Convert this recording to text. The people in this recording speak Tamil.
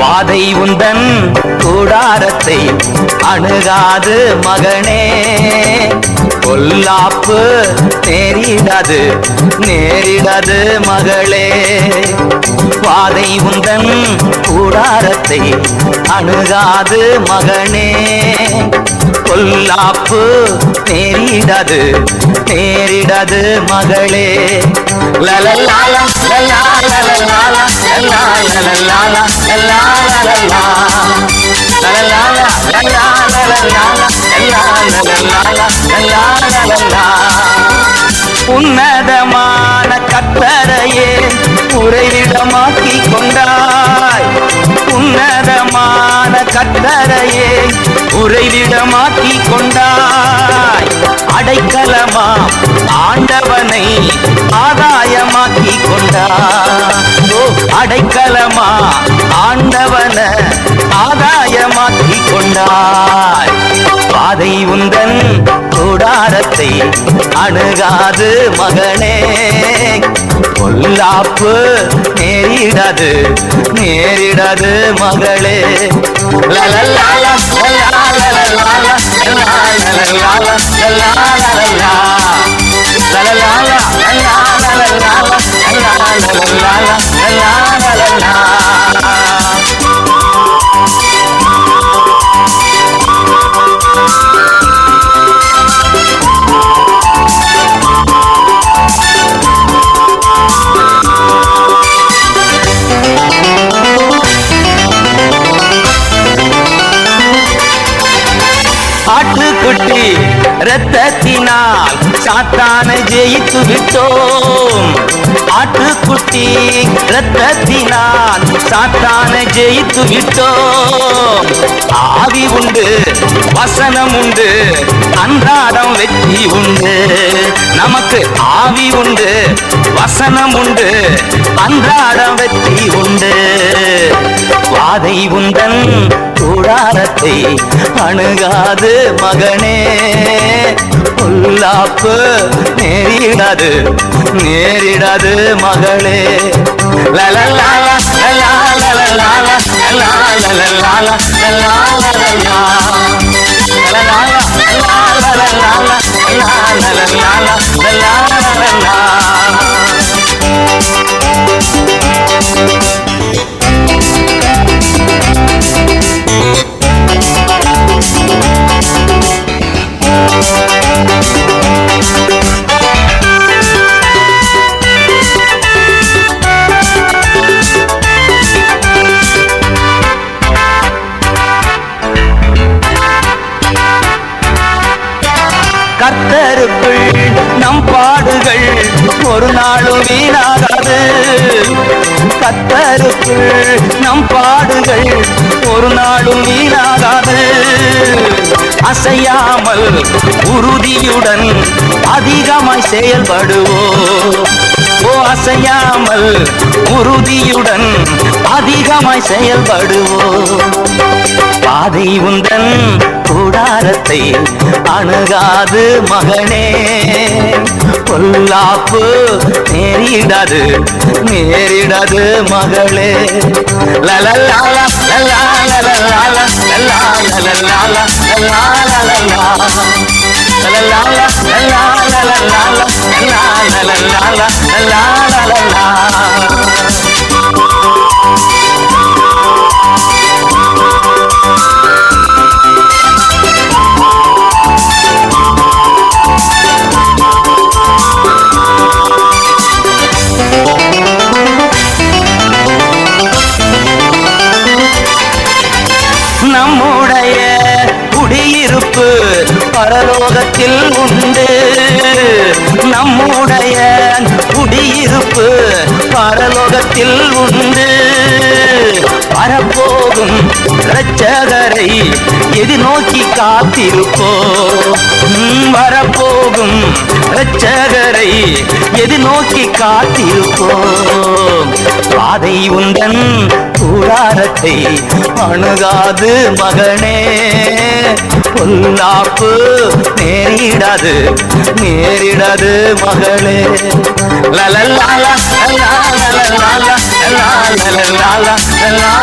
வாதை உந்தன் கூடாரத்தை அணுகாது மகனே பொல்லாப்பு நேரிடாது நேரிடாது மகளே வாதை உந்தன் கூடாரத்தை அணுகாது மகனே பொல்லாப்பு நேரிடாது நேரிடாது மகளே லலலாலா லலா லலலாலா உன்னதமான கத்தரையே உறைவிடமாக்கி கொண்டாய். உன்னதமான கத்தரையே உறைவிடமாக்கி கொண்டாய். அடைக்கலமா ஆண்டவனை ஆதாயமாக்கி கொண்டாய். ஓ அடைக்கலமா ஆண்டவன ஆதாயமாக்கி கொண்டாய் பாதை உந்தன் கூடாரத்தை அணுகாது மகனே பொல்லாப்பு நேரிடாது நேரிடாது மகளே லலலாலா, லலலாலா லலலாலா லலலாலா லலலாலா, லலலாலா ரத்தத்தினால் சாத்தானை ஜெயித்து விட்டோம். ஆட்டுக்குட்டி ரத்தத்தினால் சாத்தானை ஜெயித்து விட்டோம். ஆவி உண்டு வசனம் உண்டு அன்றாடம் வெற்றி உண்டு. நமக்கு ஆவி உண்டு வசனம் உண்டு அன்றாடம் வெற்றி உண்டு. வாதை உந்தன் கூடாரத்தை அணுகாது மகனே பொல்லாப்பு நேரிடாது நேரிடாது மகளே லலலாலா, கர்த்தருக்குள் நம் பாடுகள் ஒரு நாளும் வீணாகாது. கர்த்தருக்குள் நம் பாடுகள் ஒரு நாளும் வீணாகாது. அசையாமல் உறுதியுடன் அதிகமாய் செயல்படுவோம். ஓ அசையாமல் உறுதியுடன் அதிகமாய் செயல்படுவோம். பாதை உந்தன் கூடாரத்தை அணுகாது மகனே பொல்லாப்பு நேரிடாது நேரிடாது மகளே லலலாலா லலாலலாலா லலாலலாலா லலாலலாலா லலாலலாலா பரலோகத்தில் உண்டு. நம்முடைய குடியிருப்பு பரலோகத்தில் உண்டு. வரப்போகும் இரட்சகரை எதிர்நோக்கி காத்திருப்போ? வரப்போகும் இரட்சகரை எதிர்நோக்கி காத்திருப்போம் பாதை உந்தன் கூடாரத்தை அணுகாது மகனே பொல்லாப்பு நேரிடாது நேரிடாது மகளே லலலாலா லலலாலா லா லா லா லா